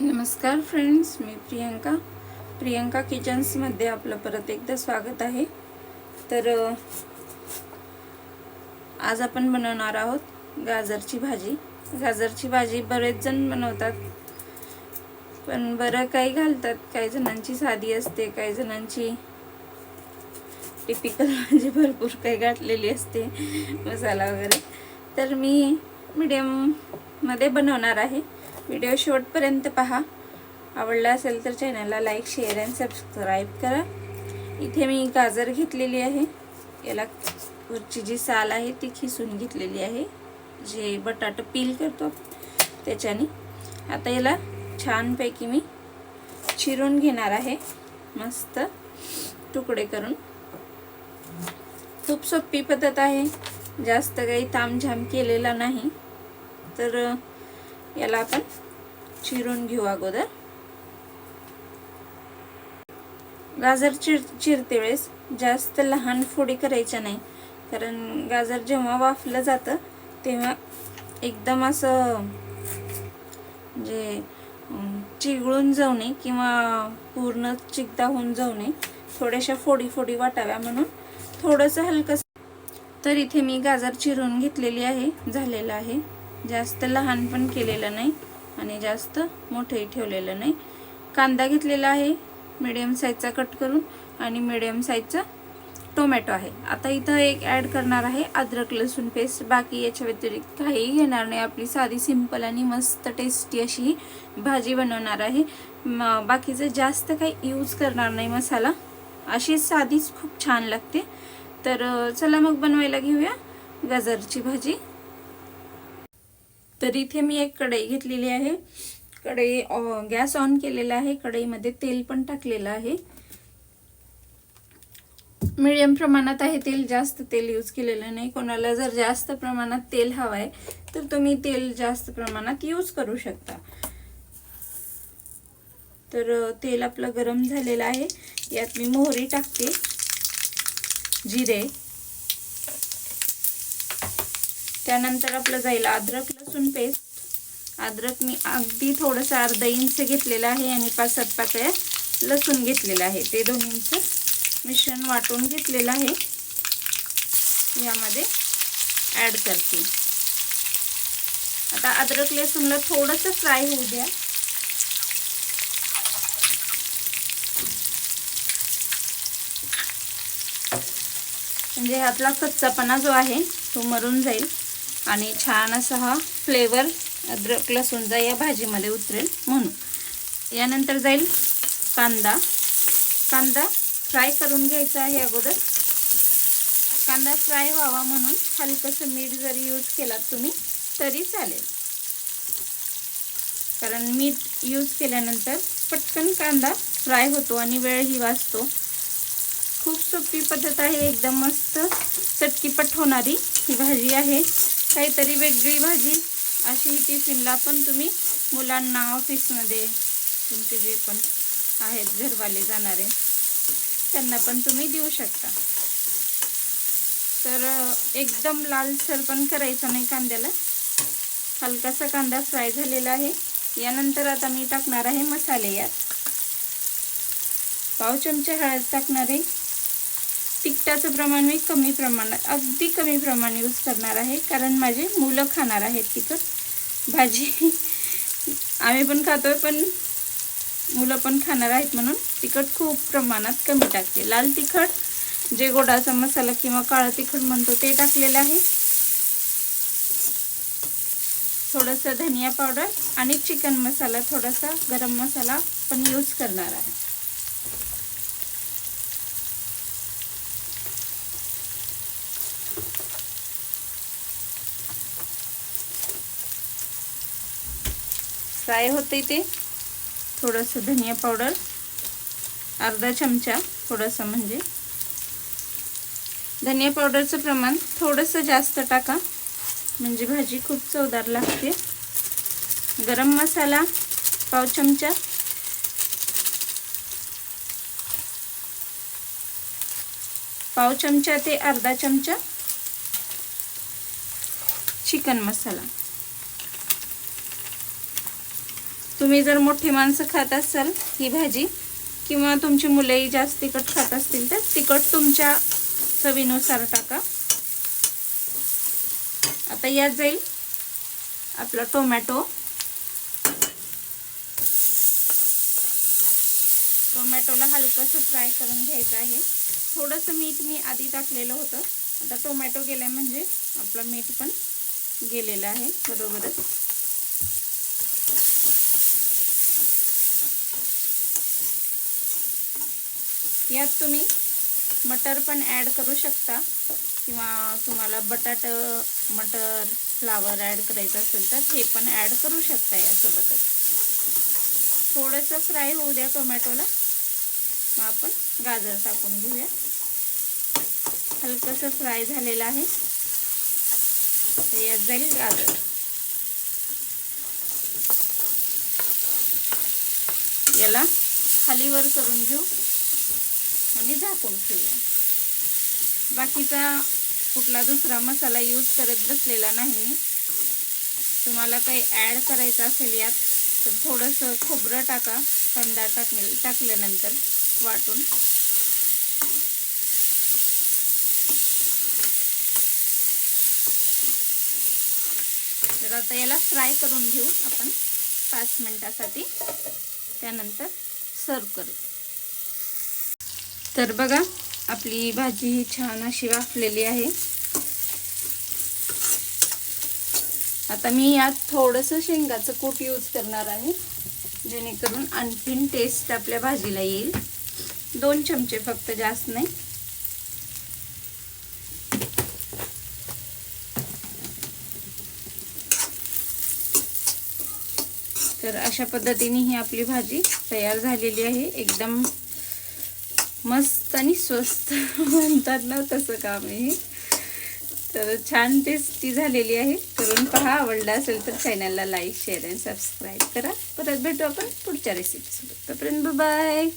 नमस्कार फ्रेंड्स मी प्रियंका. प्रियंका किचन्समध्ये आपलं परत एकदा स्वागत आहे. तर आज आपण बनवणार आहोत गाजरची भाजी. गाजरची भाजी बरेच जण बनवतात. पण बरं काही घालतात. काही जणांची साधी असते काही जणांची टिपिकल म्हणजे भरपूर काही घातलेली असते मसाला वगैरे. तर मी मीडियममध्ये बनवणार आहे. व्हिडिओ शेवटपर्यंत पहा. आवडला असेल तर चॅनलला लाईक शेअर अँड सबस्क्राईब करा. इथे मी गाजर घेतलेली आहे. याला वरची जी साल आहे ती खिसून घेतलेली आहे. जे बटाटा पील करतो त्याच्याने. आता याला छानपैकी मी चिरून घेणार आहे. मस्त तुकडे करून. खूप सोपी पद्धत आहे. जास्त काही तामझाम केलेला नाही. तर याला आपण चिरून घेऊ अगोदर. गाजर चिर चिरते वेळेस. जास्त लहान फोडी करायच्या नाही. कारण गाजर जेव्हा वाफलं जातं तेव्हा एकदम असं म्हणजे चिगळून चिघळून जाऊ नये किंवा पूर्ण चिकदा होऊन जाऊ नये. थोड्याशा फोडी फोडी वाटाव्या म्हणून थोडंसं हलकं तर इथे मी गाजर चिरून घेतलेली आहे झालेलं आहे. जास्त लहान पण केलेलं नाही. आणि जास्त मोठंही ठेवलेलं नाही. कांदा घेतलेला आहे. मिडियम साईजचा कट करून आणि मिडियम साईजचा टोमॅटो आहे. आता इथं एक ॲड करणार आहे अद्रक लसूण पेस्ट बाकी याच्या व्यतिरिक्त काहीही घेणार नाही. आपली साधी सिंपल आणि मस्त टेस्टी अशी ही भाजी बनवणार आहे. बाकीचं जास्त काही यूज करणार नाही मसाला. अशी साधीच खूप छान लागते. तर चला मग बनवायला घेऊया. गाजरची भाजी. तर इथे मी एक कढई घेतलेली आहे. कढई गॅस ऑन केलेला आहे. कढईमध्ये तेल पण टाकलेलं आहे. मिडियम प्रमाणात आहे तेल. जास्त तेल यूज केलेलं नाही. कोणाला जर जास्त प्रमाणात तेल हवं आहे तर तुम्ही तेल जास्त प्रमाणात यूज करू शकता. तर तेल आपलं गरम झालेलं आहे. यात मी मोहरी टाकते. जिरे. त्यानंतर आपलं जाईल अद्रक लसूण पेस्ट. अद्रक मी अगदी थोडंसं अर्धा इंच घेतलेलं आहे आणि पाच सात पाकळ्या लसूण घेतलेलं आहे. ते दोन्हींचं मिश्रण वाटून घेतलेलं आहे. यामध्ये ॲड करते. आता अद्रक लसूणला थोडंसं फ्राय होऊ द्या. म्हणजे ह्यातला कच्चापणा जो आहे तो मरून जाईल. आणि छान असा हा फ्लेवर अद्रक लसूणचा या भाजीमध्ये उतरेल म्हणून. यानंतर जाईल कांदा. कांदा फ्राय करून घ्यायचा आहे अगोदर. कांदा फ्राय व्हावा म्हणून हलकंसं मीठ जरी यूज केलात तुम्ही तरी चालेल. कारण मीठ यूज केल्यानंतर पटकन कांदा फ्राय होतो आणि वेळही वाचतो. खूप सोपी पद्धत आहे एकदम मस्त चटकीपट होणारी ही भाजी आहे. काहीतरी वेगळी भाजी. अशी ही टिफिनला पण तुम्ही मुलांना ऑफिसमध्ये तुमचे जे पण आहेत घरवाले जाणारे त्यांना पण तुम्ही देऊ शकता. तर एकदम लालसर पण करायचं नाही कांद्याला. हलकासा कांदा फ्राय झालेला आहे. यानंतर आता मी टाकणार आहे मसाले यात. पाव चमचे हळद टाकणार आहे. तिखटाचं प्रमाण मी कमी प्रमाणात अगदी कमी प्रमाण यूज करणार आहे. कारण माझे मुलं खाणार आहेत तिखट भाजी आम्ही पण खातोय पण मुलं पण खाणार आहेत म्हणून तिखट खूप प्रमाणात कमी टाकते. लाल तिखट जे गोडाचा मसाला किंवा काळं तिखट म्हणतो ते टाकलेलं आहे. थोडंसं धनिया पावडर आणि चिकन मसाला थोडासा गरम मसाला पण यूज करणार आहे. फ्राय होते ते थोडंसं धनिया पावडर अर्धा चमचा थोडंसं म्हणजे. धनिया पावडरचं प्रमाण थोडंसं जास्त टाका म्हणजे भाजी खूप चवदार लागते. गरम मसाला पाव चमचा. पाव चमचा ते अर्धा चमचा. चिकन मसाला. तुम्ही जर मोठी माणसं खात असाल ही भाजी किंवा तुमची मुलंही जास्त तिखट खात असतील तर तिखट तुमच्या चवीनुसार टाका. आता यात जाईल आपला टोमॅटो. टोमॅटोला हलकंसं फ्राय करून घ्यायचं आहे. थोडंसं मीठ मी आधी टाकलेलं होतं. आता टोमॅटो गेल्या म्हणजे आपलं मीठ पण गेलेलं आहे बरोबरच. यात तुम्ही मटर पण ॲड करू शकता. किंवा तुम्हाला बटाट मटर फ्लावर ॲड करायचं असेल तर हे पण ॲड करू शकता यासोबतच. थोडंसं फ्राय होऊ द्या टोमॅटोला. मग आपण गाजर टाकून घेऊया. हलकंसं फ्राय झालेलं आहे. तर यात जाईल गाजर. याला खालीवर करून घेऊ. आणि झाकून ठेवूया. बाकीचा कुठला दुसरा मसाला यूज करत बसलेला नाही. मी तुम्हाला काही ॲड करायचं असेल यात तर थोडंसं खोबरं टाका. कांदा टाकले टाकल्यानंतर वाटून. तर आता याला फ्राय करून घेऊ आपण पाच मिनटासाठी. त्यानंतर सर्व करू. तर बघा आपली भाजी ही छान अशी वाफलेली आहे. आता मी यात थोडंसं शेंगाचं कूट यूज करणार आहे जेणेकरून आणखीन टेस्ट आपल्या भाजीला येईल. दोन चमचे फक्त जास्त नाही. तर अशा पद्धतीने ही आपली भाजी तयार झालेली आहे. एकदम मस्त आणि स्वस्त म्हणतात ना तसं काम आहे तर छान टेस्टी झालेली आहे. करून पहा आवडला असेल तर चॅनलला लाईक शेअर आणि सबस्क्राईब करा. परत भेटू आपण पुढच्या रेसिपीसोबत तोपर्यंत बाय